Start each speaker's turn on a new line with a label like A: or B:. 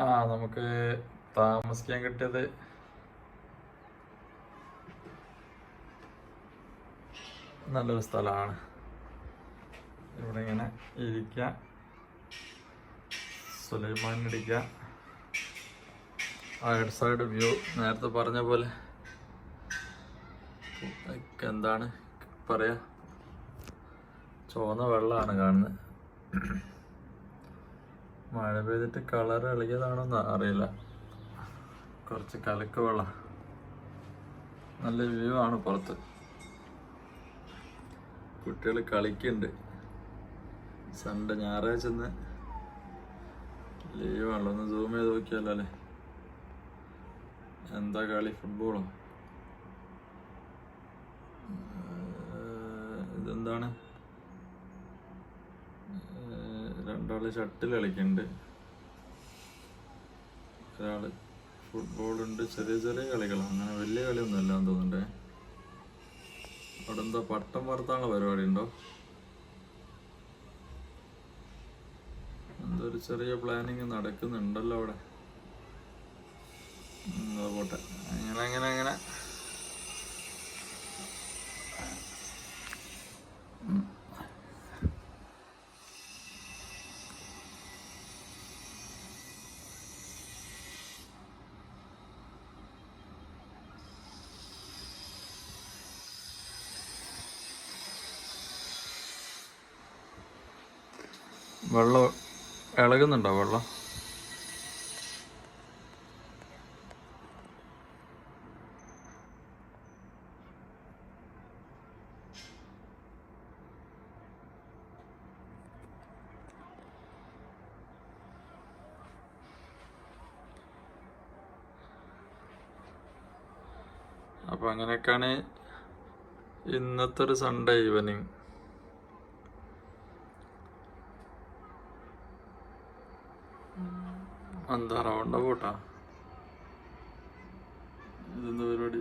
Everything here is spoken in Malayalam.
A: ആ നമുക്ക് താമസിക്കാൻ കിട്ടിയത് നല്ലൊരു സ്ഥലമാണ്. ഇവിടെ ഇങ്ങനെ ഇരിക്കുക സുലൈമാൻ ഇടിക്കുക റൈഡ് സൈഡ് വ്യൂ നേരത്തെ പറഞ്ഞ പോലെ. എന്താണ് പറയാ? ചുവന്ന വെള്ളമാണ് കാണുന്നത്. മഴ പെയ്തിട്ട് കളർ ഇളകിയതാണോന്ന് അറിയില്ല. കുറച്ച് കലക്ക് വെള്ളം. നല്ല വ്യൂ ആണ് പുറത്ത്. കുട്ടികൾ കളിക്കുന്നുണ്ട് സൺഡേ ഞായറാഴ്ച ഇന്ന് ലീവാണല്ലോ ഒന്ന് സൂം ചെയ്ത് നോക്കിയാലോ അല്ലേ? എന്താ കളി? ഫുട്ബോളോ ഇതെന്താണ്? രണ്ടാൾ ഷട്ടിൽ കളിക്കുന്നുണ്ട് ഒരാൾ ഫുട്ബോൾ ഉണ്ട്. ചെറിയ ചെറിയ കളികളാണ് അങ്ങനെ വലിയ കളിയൊന്നും അല്ലാന്ന് തോന്നുന്നുണ്ടേ. അവിടെ എന്തോ പട്ടം പറത്താനുള്ള പരിപാടി ഉണ്ടോ? എന്തോ ഒരു ചെറിയ പ്ലാനിങ് നടക്കുന്നുണ്ടല്ലോ അവിടെ. പോട്ടെ. അങ്ങനെ അങ്ങനെ അങ്ങനെ ഉം. വെള്ളം ഇളകുന്നുണ്ടോ വെള്ളം? അപ്പൊ അങ്ങനെയൊക്കെയാണ് ഇന്നത്തെ ഒരു സൺഡേ ഈവനിങ് എന്താ റൗണ്ട പോട്ടാ ഇതെന്താ പരിപാടി?